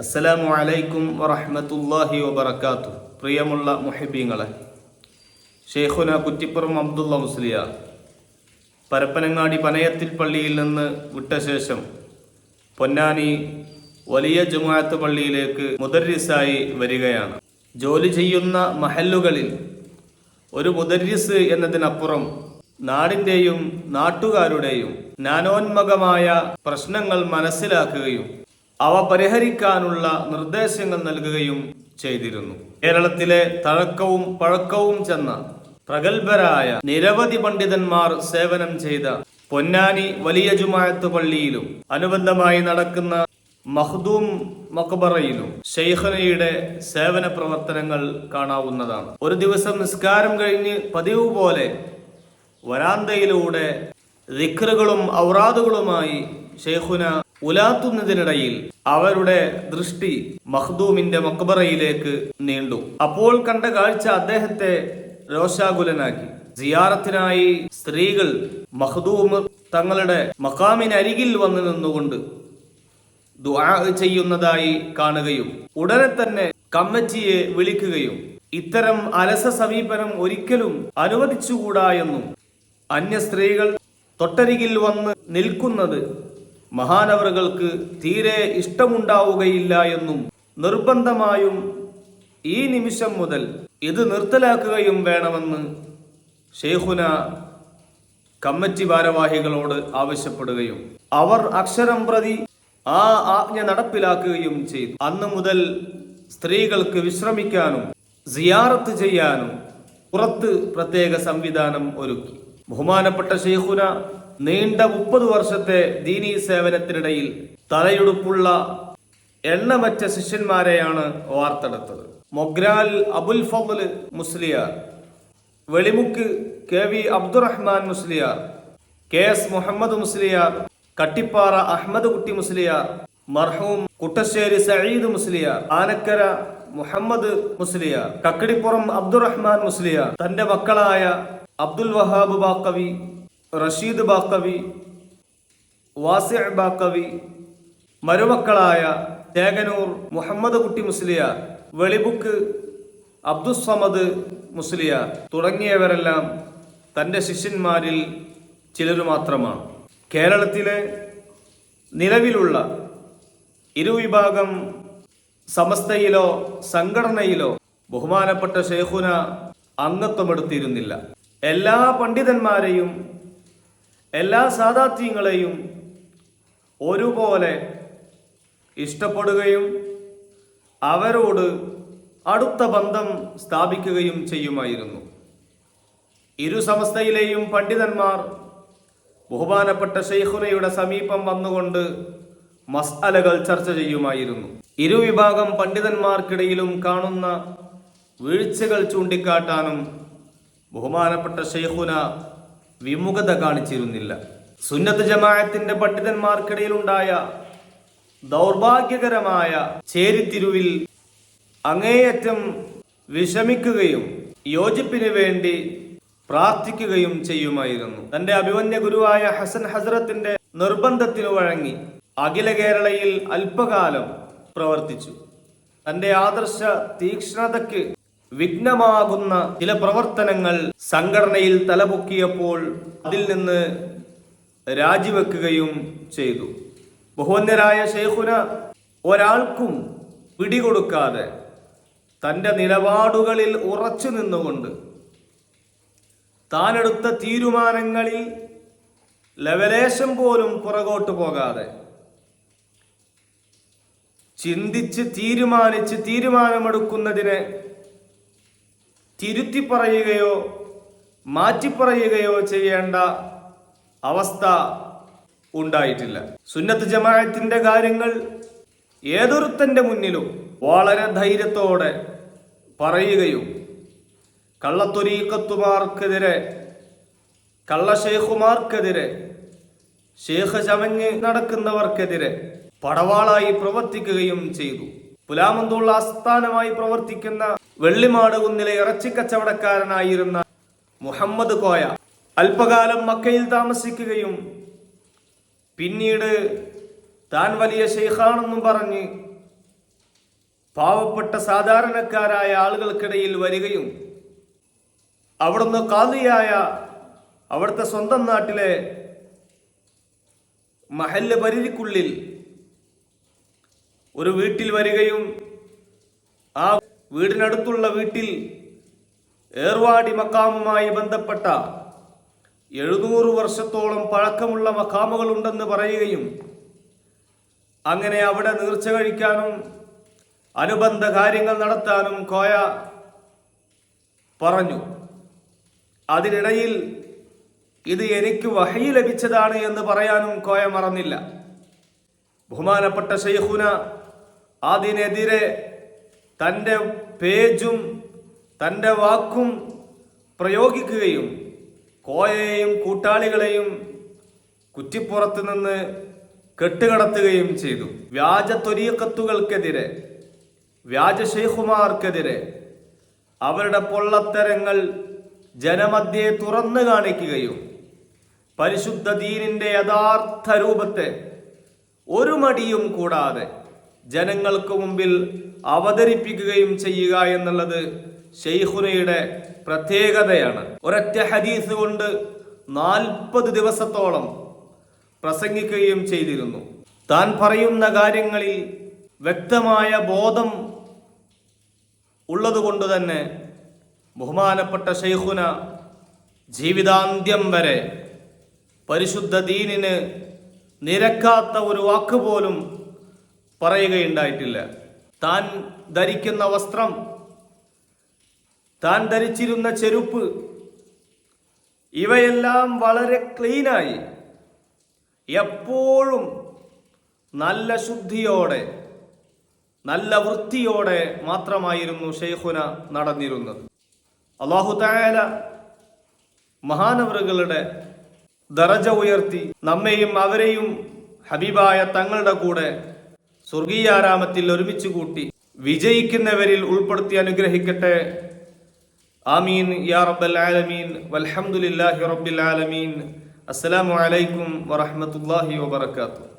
അസ്സലാമു അലൈക്കും വറഹമത്തല്ലാഹി വബർക്കാത്തു പ്രിയമുള്ള മുഹിബീങ്ങളെ ഷെയ്ഖുന കുറ്റിപ്പുറം അബ്ദുള്ള മുസ്ലിയ പരപ്പനങ്ങാടി പനയത്തിൽ പള്ളിയിൽ നിന്ന് വിട്ട ശേഷം പൊന്നാനി വലിയ ജുമാഅത്ത് പള്ളിയിലേക്ക് മുദരിസായി വരികയാണ്. ജോലി ചെയ്യുന്ന മഹല്ലുകളിൽ ഒരു മുദരിസ് എന്നതിനപ്പുറം നാടിന്റെയും നാട്ടുകാരുടെയും നാനോന്മകമായ പ്രശ്നങ്ങൾ മനസ്സിലാക്കുകയും അവ പരിഹരിക്കാനുള്ള നിർദ്ദേശങ്ങൾ നൽകുകയും ചെയ്തിരുന്നു. കേരളത്തിലെ തഴക്കവും പഴക്കവും ചെന്ന പ്രഗത്ഭരായ നിരവധി പണ്ഡിതന്മാർ സേവനം ചെയ്ത പൊന്നാനി വലിയ ജുമായത്ത് പള്ളിയിലും അനുബന്ധമായി നടക്കുന്ന മഹ്ദൂം മക്ബറയിലും ഷെയ്ഖനയുടെ സേവന പ്രവർത്തനങ്ങൾ കാണാവുന്നതാണ്. ഒരു ദിവസം നിസ്കാരം കഴിഞ്ഞ് പതിവ് പോലെ വരാന്തയിലൂടെ ദിക്റുകളും ഔറാദുകളുമായി ഷെയ്ഖുന ഉലാത്തുന്നതിനിടയിൽ അവരുടെ ദൃഷ്ടി മഖ്ദൂമിന്റെ മക്ബറയിലേക്ക് നീണ്ടു. അപ്പോൾ കണ്ട കാഴ്ച അദ്ദേഹത്തെ രോഷാകുലനാക്കി. സിയാറത്തിനായി സ്ത്രീകൾ മഹ്ദൂമ് തങ്ങളുടെ മക്കാമിനരികിൽ വന്നു നിന്നുകൊണ്ട് ദുആ ചെയ്യുന്നതായി കാണുകയും ഉടനെ തന്നെ കമ്മിറ്റിയെ വിളിക്കുകയും ഇത്തരം അലസ സമീപനം ഒരിക്കലും അനുവദിച്ചുകൂടാ എന്നും അന്യ സ്ത്രീകൾ തൊട്ടരികിൽ വന്ന് നിൽക്കുന്നത് മഹാനവറുകൾക്ക് തീരെ ഇഷ്ടമുണ്ടാവുകയില്ല എന്നും നിർബന്ധമായും ഈ നിമിഷം മുതൽ ഇത് നിർത്തലാക്കുകയും വേണമെന്ന് ഷെയ്ഖുന കമ്മിറ്റി ഭാരവാഹികളോട് ആവശ്യപ്പെടുകയും അവർ അക്ഷരം പ്രതി ആ ആജ്ഞ നടപ്പിലാക്കുകയും ചെയ്തു. അന്ന് മുതൽ സ്ത്രീകൾക്ക് വിശ്രമിക്കാനും സിയാറത്ത് ചെയ്യാനും പുറത്ത് പ്രത്യേക സംവിധാനം ഒരുക്കി. ബഹുമാനപ്പെട്ട ഷെയ്ഖുന നീണ്ട മുപ്പത് വർഷത്തെ ദീനീ സേവനത്തിനിടയിൽ തലയുടുപ്പുള്ള എണ്ണമറ്റ ശിഷ്യന്മാരെയാണ് വാർത്തെടുത്തത്. Mogral Abul Fazal Musliyar Velimukku K V Abdurahman Musliyar K S Muhammad Musliyar Kattipara Ahmed Kutty Musliyar മർഹൂം കുട്ടശ്ശേരി സയീദ് മുസ്ലിയാർ ആനക്കര മുഹമ്മദ് മുസ്ലിയാർ കക്കടിപ്പുറം അബ്ദുറഹ്മാൻ മുസ്ലിയാർ തന്റെ മക്കളായ അബ്ദുൽ വഹാബ് ബാക്കവി റഷീദ് ബാക്കവി വാസിഅ ബാക്കവി മരുമക്കളായ തേകനൂർ മുഹമ്മദ് കുട്ടി മുസ്ലിയ വെളിബുക്ക് അബ്ദുസ്സമദ് മുസ്ലിയ തുടങ്ങിയവരെല്ലാം തന്റെ ശിഷ്യന്മാരിൽ ചിലർ മാത്രമാണ്. കേരളത്തിലെ നിലവിലുള്ള ഇരുവിഭാഗം സമസ്തയിലോ സംഘടനയിലോ ബഹുമാനപ്പെട്ട ഷെയ്ഖുന അംഗത്വമെടുത്തിരുന്നില്ല. എല്ലാ പണ്ഡിതന്മാരെയും എല്ലാ സാധാത്യങ്ങളെയും ഒരുപോലെ ഇഷ്ടപ്പെടുകയും അവരോട് അടുത്ത ബന്ധം സ്ഥാപിക്കുകയും ചെയ്യുമായിരുന്നു. ഇരു സമസ്തയിലെയും പണ്ഡിതന്മാർ ബഹുമാനപ്പെട്ട ഷെയ്ഖുനയുടെ സമീപം വന്നുകൊണ്ട് മസ്അലകൾ ചർച്ച ചെയ്യുമായിരുന്നു. ഇരുവിഭാഗം പണ്ഡിതന്മാർക്കിടയിലും കാണുന്ന വീഴ്ചകൾ ചൂണ്ടിക്കാട്ടാനും ബഹുമാനപ്പെട്ട ഷെയ്ഖുന വിമുഖത കാണിച്ചിരുന്നില്ല. സുന്നത്ത് ജമാഅത്തിന്റെ പണ്ഡിതന്മാർക്കിടയിലുണ്ടായ ദൗർഭാഗ്യകരമായ ചേരിത്തിരുവിൽ അങ്ങേയറ്റം വിഷമിക്കുകയും യോജിപ്പിന് വേണ്ടി പ്രാർത്ഥിക്കുകയും ചെയ്യുമായിരുന്നു. തന്റെ അഭിമന്യ ഗുരുവായ ഹസൻ ഹസ്രത്തിന്റെ നിർബന്ധത്തിനു വഴങ്ങി അഖില കേരളയിൽ അല്പകാലം പ്രവർത്തിച്ചു. തന്റെ ആദർശ തീക്ഷ്ണതയ്ക്ക് വിഘ്നമാകുന്ന ചില പ്രവർത്തനങ്ങൾ സംഘടനയിൽ തലപൊക്കിയപ്പോൾ അതിൽ നിന്ന് രാജിവെക്കുകയും ചെയ്തു. ബഹുവന്യരായ ഷെയ്ഖുന ഒരാൾക്കും പിടികൊടുക്കാതെ തന്റെ നിലപാടുകളിൽ ഉറച്ചു നിന്നുകൊണ്ട് താനെടുത്ത തീരുമാനങ്ങളിൽ ലവലേശം പോലും പുറകോട്ട് പോകാതെ ചിന്തിച്ച് തീരുമാനിച്ച് തീരുമാനമെടുക്കുന്നതിനെ തിരുത്തി പറയുകയോ മാറ്റിപ്പറയുകയോ ചെയ്യേണ്ട അവസ്ഥ ഉണ്ടായിട്ടില്ല. സുന്നത്ത് ജമാഅത്തിന്റെ കാര്യങ്ങൾ ഏതൊരുത്തന്റെ മുന്നിലും വളരെ ധൈര്യത്തോടെ പറയുകയും കള്ളത്തൊരീക്കത്തുമാർക്കെതിരെ കള്ളഷേഖുമാർക്കെതിരെ ഷേഖ് ചമഞ്ഞ് നടക്കുന്നവർക്കെതിരെ പടവാളായി പ്രവർത്തിക്കുകയും ചെയ്തു. പുലാമന്തുള്ള ആസ്ഥാനമായി പ്രവർത്തിക്കുന്ന വെള്ളിമാട് കുന്നിലെ ഇറച്ചിക്കച്ചവടക്കാരനായിരുന്ന മുഹമ്മദ് കോയ അല്പകാലം മക്കയിൽ താമസിക്കുകയും പിന്നീട് താൻ വലിയ ഷെയ്ഖാണെന്നും പറഞ്ഞ് പാവപ്പെട്ട സാധാരണക്കാരായ ആളുകൾക്കിടയിൽ വരികയും അവിടുന്ന് കാതിയായ അവിടുത്തെ സ്വന്തം നാട്ടിലെ മഹല്ല് പരിധിക്കുള്ളിൽ ഒരു വീട്ടിൽ വരികയും ആ വീടിനടുത്തുള്ള വീട്ടിൽ ഏർവാടി മക്കാമുമായി ബന്ധപ്പെട്ട എഴുന്നൂറ് വർഷത്തോളം പഴക്കമുള്ള മക്കാമുകളുണ്ടെന്ന് പറയുകയും അങ്ങനെ അവിടെ നീർച്ച കഴിക്കാനും അനുബന്ധ കാര്യങ്ങൾ നടത്താനും കോയ പറഞ്ഞു. അതിനിടയിൽ ഇത് എനിക്ക് വഹയി ലഭിച്ചതാണ് എന്ന് പറയാനും കോയ മറന്നില്ല. ബഹുമാനപ്പെട്ട ഷെയ്ഖുന അതിനെതിരെ തന്റെ പേജും തന്റെ വാക്കും പ്രയോഗിക്കുകയും കോയയെയും കൂട്ടാളികളെയും കുറ്റിപ്പുറത്ത് നിന്ന് കെട്ടുകടത്തുകയും ചെയ്തു. വ്യാജ ത്വരീക്കത്തുകൾക്കെതിരെ വ്യാജ ഷെയ്ഖുമാർക്കെതിരെ അവരുടെ പൊള്ളത്തരങ്ങൾ ജനമധ്യയെ തുറന്നു കാണിക്കുകയും പരിശുദ്ധ ദീനിന്റെ യഥാർത്ഥ രൂപത്തെ ഒരു മടിയും കൂടാതെ ജനങ്ങൾക്ക് മുമ്പിൽ അവതരിപ്പിക്കുകയും ചെയ്യുക എന്നുള്ളത് ഷെയ്ഖുനയുടെ പ്രത്യേകതയാണ്. ഒരൊറ്റ ഹദീസ് കൊണ്ട് നാൽപ്പത് ദിവസത്തോളം പ്രസംഗിക്കുകയും ചെയ്തിരുന്നു. താൻ പറയുന്ന കാര്യങ്ങളിൽ വ്യക്തമായ ബോധം ഉള്ളതുകൊണ്ട് തന്നെ ബഹുമാനപ്പെട്ട ഷെയ്ഖുന ജീവിതാന്ത്യം വരെ പരിശുദ്ധ ദീനിന് നിരക്കാത്ത ഒരു വാക്ക് പോലും പറയുകയുണ്ടായിട്ടില്ല. താൻ ധരിക്കുന്ന വസ്ത്രം താൻ ധരിച്ചിരുന്ന ചെരുപ്പ് ഇവയെല്ലാം വളരെ ക്ലീനായി. എപ്പോഴും നല്ല ശുദ്ധിയോടെ നല്ല വൃത്തിയോടെ മാത്രമായിരുന്നു ഷെയ്ഖുന നടന്നിരുന്നത്. അള്ളാഹു തായാല മഹാനവറുകളുടെ ദറജ ഉയർത്തി നമ്മെയും അവരെയും ഹബീബായ തങ്ങളുടെ കൂടെ സ്വർഗീയാരാമത്തിൽ ഒരുമിച്ച് കൂട്ടി വിജയിക്കുന്നവരിൽ ഉൾപ്പെടുത്തി അനുഗ്രഹിക്കട്ടെ. ആമീൻ. യാ റബ്ബൽ ആലമീൻ. വൽഹംദുലില്ലാഹി റബ്ബിൽ ആലമീൻ. അസ്സലാമു അലൈക്കും വറഹ്മത്തുള്ളാഹി വബറകാതുഹു.